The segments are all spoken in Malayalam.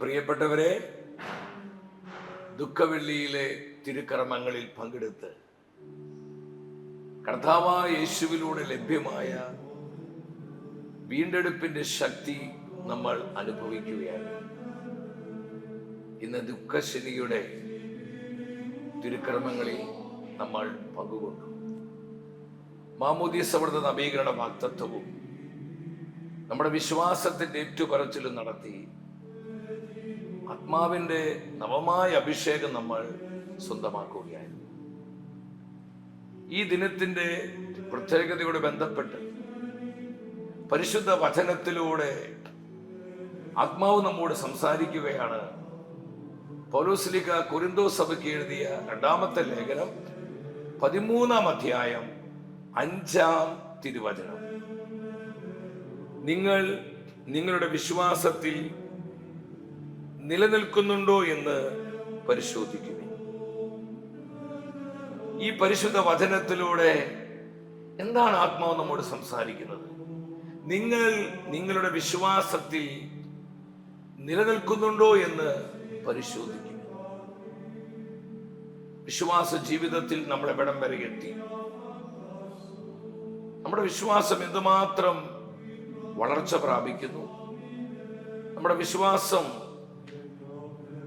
പ്രിയപ്പെട്ടവരെ ദുഃഖവെള്ളിയിലെ തിരുക്കർമ്മങ്ങളിൽ പങ്കെടുത്ത് കർത്താവായ യേശുവിലൂടെ ലഭ്യമായ വീണ്ടെടുപ്പിന്റെ ശക്തി നമ്മൾ അനുഭവിക്കുകയാണ്. ഇന്ന് ദുഃഖശനിയുടെ തിരുക്കർമ്മങ്ങളിൽ നമ്മൾ പങ്കുകൊണ്ടു. മാമോദീസവൃത നവീകരണ വാക്തത്വവും നമ്മുടെ വിശ്വാസത്തിന്റെ ഏറ്റുപറച്ചിലും നടത്തി ആത്മാവിന്റെ നവമായ അഭിഷേകം നമ്മൾ സ്വന്തമാക്കുകയായിരുന്നു. ഈ ദിനത്തിന്റെ പ്രത്യേകതയോട് ബന്ധപ്പെട്ട് പരിശുദ്ധ വചനത്തിലൂടെ ആത്മാവ് നമ്മോട് സംസാരിക്കുകയാണ്. പൗലോസ്ലിക കുരിന്തോ സഭയ്ക്ക് എഴുതിയ രണ്ടാമത്തെ ലേഖനം പതിമൂന്നാം അധ്യായം അഞ്ചാം തിരുവചനം. നിങ്ങൾ നിങ്ങളുടെ വിശ്വാസത്തിൽ നിലനിൽക്കുന്നുണ്ടോ എന്ന് പരിശോധിക്കുക ഈ പരിശുദ്ധ വചനത്തിലൂടെ എന്താണ് ആത്മാവ് നമ്മോട് സംസാരിക്കുന്നത്? നിങ്ങൾ നിങ്ങളുടെ വിശ്വാസത്തിൽ നിലനിൽക്കുന്നുണ്ടോ എന്ന് പരിശോധിക്കും വിശ്വാസ ജീവിതത്തിൽ നമ്മൾ എവിടം വരെ എത്തി. നമ്മുടെ വിശ്വാസം എന്തുമാത്രം വളർച്ച പ്രാപിക്കുന്നു? നമ്മുടെ വിശ്വാസം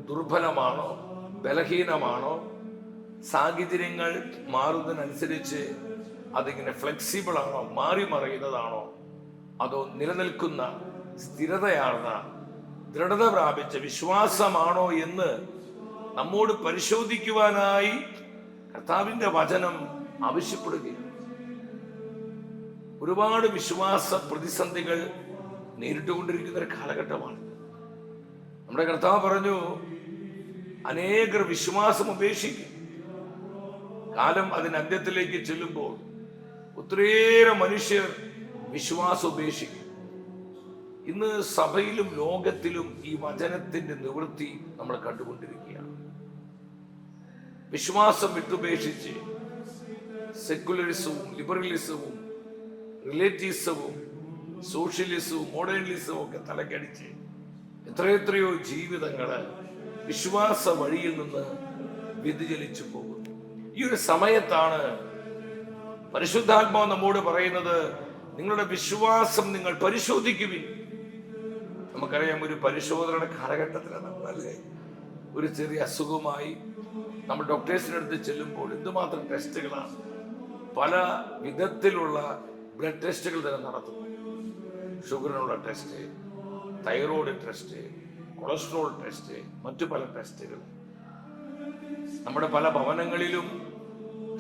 ദുർബലമാണോ? ബലഹീനമാണോ? സാഹചര്യങ്ങൾ മാറുന്നതിനനുസരിച്ച് അതിങ്ങനെ ഫ്ലെക്സിബിൾ ആണോ മാറി മറയുന്നതാണോ? അതോ നിലനിൽക്കുന്ന സ്ഥിരതയാർന്ന ദൃഢത പ്രാപിച്ച വിശ്വാസമാണോ എന്ന് നമ്മോട് പരിശോധിക്കുവാനായി കർത്താവിന്റെ വചനം ആവശ്യപ്പെടുകയാണ്. ഒരുപാട് വിശ്വാസ പ്രതിസന്ധികൾ നേരിട്ടുകൊണ്ടിരിക്കുന്ന ഒരു കാലഘട്ടമാണ്. നമ്മുടെ കർത്താവ് പറഞ്ഞു അനേകർ വിശ്വാസം ഉപേക്ഷിക്കും. കാലം അതിന് അന്ത്യത്തിലേക്ക് ചെല്ലുമ്പോൾ ഒത്തിരിയേറെ മനുഷ്യർ വിശ്വാസം ഉപേക്ഷിക്കും. ഇന്ന് സഭയിലും ലോകത്തിലും ഈ വചനത്തിന്റെ നിവൃത്തി നമ്മൾ കണ്ടുകൊണ്ടിരിക്കുകയാണ്. വിശ്വാസം വിട്ടുപേക്ഷിച്ച് സെക്കുലറിസവും ലിബറലിസവും റിലേറ്റീവ്സവും സോഷ്യലിസവും മോഡേണിസവും ഒക്കെ തലക്കടിച്ച് എത്രയെത്രയോ ജീവിതങ്ങൾ വിശ്വാസ വഴിയിൽ നിന്ന് വ്യതിചലിച്ചു പോകുന്നു. ഈ ഒരു സമയത്താണ് പരിശുദ്ധാത്മാവ് നമ്മോട് പറയുന്നത് നിങ്ങളുടെ വിശ്വാസം നിങ്ങൾ പരിശോധിക്കുവിൻ. നമുക്കറിയാം ഒരു പരിശോധനയുടെ കാലഘട്ടത്തിലാണ് നമ്മളല്ലേ ഒരു ചെറിയ അസുഖമായി നമ്മൾ ഡോക്ടേഴ്സിന്റെ അടുത്ത് ചെല്ലുമ്പോൾ എന്തുമാത്രം ടെസ്റ്റുകളാണ് പല വിധത്തിലുള്ള ബ്ലഡ് ടെസ്റ്റുകൾ തന്നെ നടത്തുന്നു. ഷുഗറിനുള്ള test thyroid test cholesterol test മറ്റു പല ടെസ്റ്റുകൾ നമ്മുടെ പല ഭവനങ്ങളിലും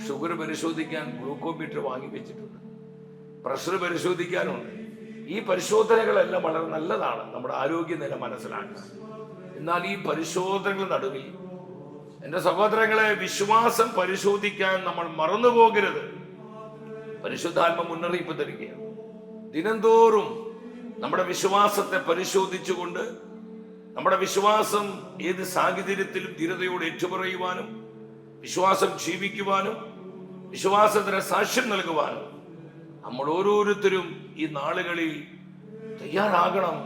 ഷുഗർ പരിശോധിക്കാൻ ഗ്ലൂക്കോമീറ്റർ വാങ്ങി വെച്ചിട്ടുണ്ട്. പ്രഷർ പരിശോധിക്കാനുണ്ട്. ഈ പരിശോധനകളെല്ലാം വളരെ നല്ലതാണ് നമ്മുടെ ആരോഗ്യനില മനസ്സിലാക്കാൻ എന്നാൽ ഈ പരിശോധനകൾ നടുവിൽ എന്റെ സഹോദരങ്ങളെ വിശ്വാസം പരിശോധിക്കാൻ നമ്മൾ മറന്നു പോകരുത്. പരിശുദ്ധാത്മ മുന്നറിയിപ്പ് തരികയാണ്. ദിനംതോറും നമ്മുടെ വിശ്വാസത്തെ പരിശോധിച്ചുകൊണ്ട് നമ്മുടെ വിശ്വാസം ഏത് സാഹചര്യത്തിലും ധീരതയോട് ഏറ്റുപറയുവാനും വിശ്വാസം ജീവിക്കുവാനും വിശ്വാസത്തിന് സാക്ഷ്യം നൽകുവാനും നമ്മൾ ഓരോരുത്തരും ഈ നാളുകളിൽ തയ്യാറാകണം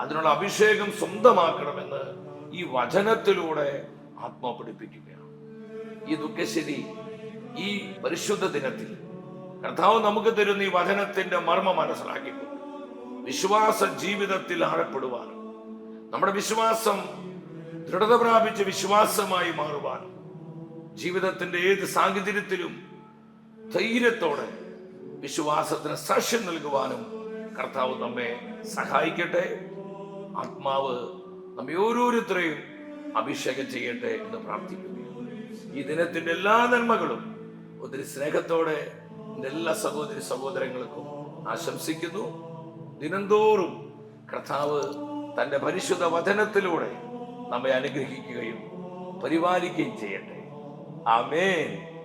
അതിനുള്ള അഭിഷേകം സ്വന്തമാക്കണമെന്ന് ഈ വചനത്തിലൂടെ ആത്മാ പഠിപ്പിക്കുകയാണ്. ഈ ദുഃഖശരി ഈ പരിശുദ്ധ ദിനത്തിൽ കർത്താവ് നമുക്ക് തരുന്ന ഈ വചനത്തിന്റെ മർമ്മം മനസ്സിലാക്കിക്കൊണ്ട് വിശ്വാസ ജീവിതത്തിൽ ആഴപ്പെടുവാനും നമ്മുടെ വിശ്വാസം ദൃഢത പ്രാപിച്ച വിശ്വാസമായി മാറുവാൻ ജീവിതത്തിന്റെ ഏത് സാഹചര്യത്തിലും ധൈര്യത്തോടെ വിശ്വാസത്തിന് സാക്ഷ്യം നൽകുവാനും കർത്താവ് നമ്മെ സഹായിക്കട്ടെ. ആത്മാവ് നമ്മെ ഓരോരുത്തരെയും അഭിഷേകം ചെയ്യട്ടെ എന്ന് പ്രാർത്ഥിക്കുന്നു. ഈ ദിനത്തിന്റെ എല്ലാ നന്മകളും ഒത്തിരി സ്നേഹത്തോടെ എന്റെ എല്ലാ സഹോദരി സഹോദരങ്ങൾക്കും ആശംസിക്കുന്നു. ദിനംതോറും കർത്താവ് തന്റെ പരിശുദ്ധ വചനത്തിലൂടെ നമ്മെ അനുഗ്രഹിക്കുകയും പരിപാലിക്കുകയും ചെയ്യട്ടെ. ആമേൻ.